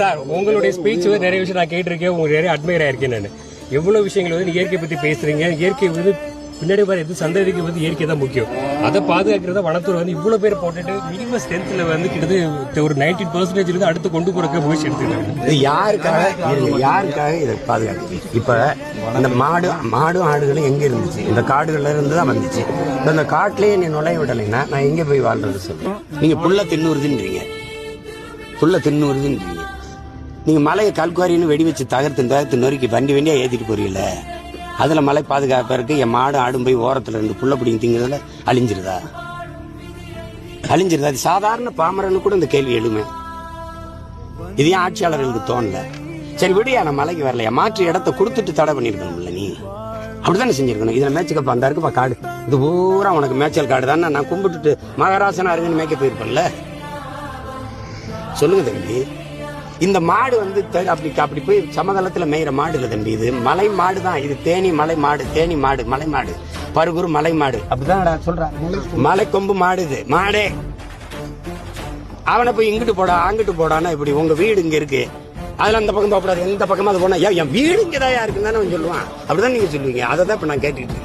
Sir உங்களுடைய speech வந்து நிறைய விஷயம் நான் கேட்டிருக்கேன். உங்களுக்கு நிறைய அட்மையர் ஆயிருக்கேன் நான். எவ்வளவு விஷயங்கள் வந்து இயற்கை பத்தி பேசுறீங்க? இயற்கை வந்து பின்னாடி வர எது சந்ததிக்கு வந்து இயற்கை தான் முக்கியம். அதை பாதுகாக்கிறத வனத்துறை வந்து இவ்வளவு பேர் போட்டுட்டு மினிமம் ஸ்ட்ரென்த்ல வந்து கிட்டத்தட்ட ஒரு நைன்டீன் பர்சன்டேஜ் இருந்து அடுத்து கொண்டு போறக்க முயற்சி எடுத்துருக்காங்க இது யாருக்காக? யாருக்காக இதை பாதுகாக்கு இப்ப இந்த மாடு மாடும் ஆடுகளும் எங்க இருந்துச்சு? இந்த காடுகள்ல இருந்து தான் வந்துச்சு. இந்த காட்டுலயே நீ நுழைய விடலைன்னா நான் எங்க போய் வாழ்றது சொல்லு நீங்க புல்ல தின்னுறுதுன்றீங்க புல்ல தின்னுறுதுன்றீங்க நீங்க மலையை கல்குவாரின்னு வெடி வச்சு தகர்த்து தகர்த்து நொறுக்கி வண்டி வண்டியா ஏத்திட்டு போறீங்கள? அதுல மலை பாதுகாப்பா இருக்கு என் மாடு ஆடும் போய் ஓரத்துல ரெண்டு புல்ல பிடிங்க திங்கிறதுல அழிஞ்சிருதா? அழிஞ்சிருதா? அது சாதாரண பாமரனு கூட இந்த கேள்வி எழுமே. இது ஏன் ஆட்சியாளர்களுக்கு தோணல? சரி விடியா நான் மலைக்கு வரலையா? மாற்று இடத்த கொடுத்துட்டு தடை பண்ணிருக்கணும்ல நீ. அப்படித்தானே செஞ்சிருக்கணும்? இதுல மேய்ச்சிக்கப்பா அந்த இருக்குப்பா காடு. இது பூரா உனக்கு மேய்ச்சல் காடு தானே நான் கும்பிட்டுட்டு மகாராசனா இருக்குன்னு மேய்க்க போயிருப்பேன்ல. சொல்லுங்க தம்பி. இந்த மாடு வந்து அப்படி அப்படி போய் சமதளத்துல மேயிற மாடு இல்ல தம்பி இது. மலை மாடு தான். இது தேனி மலை மாடு தேனி மாடு மலை மாடு. பருகுரு மலை மாடு. அப்படிதான் சொல்றேன் மலை கொம்பு. மாடு இது. மாடே. அவனை போய் இங்கிட்டு போடா அங்கிட்டு போடான்னா இப்படி உங்க வீடு இங்க இருக்கு. அதுல அந்த பக்கம் போகக்கூடாது எந்த பக்கமா அது போனா ஏன் என் வீடு இங்கதான் இருக்குன்னு தானே சொல்லுவான். அப்படிதான் நீங்க சொல்லுவீங்க. அதை தான் இப்ப நான் கேட்டுக்கிட்டு.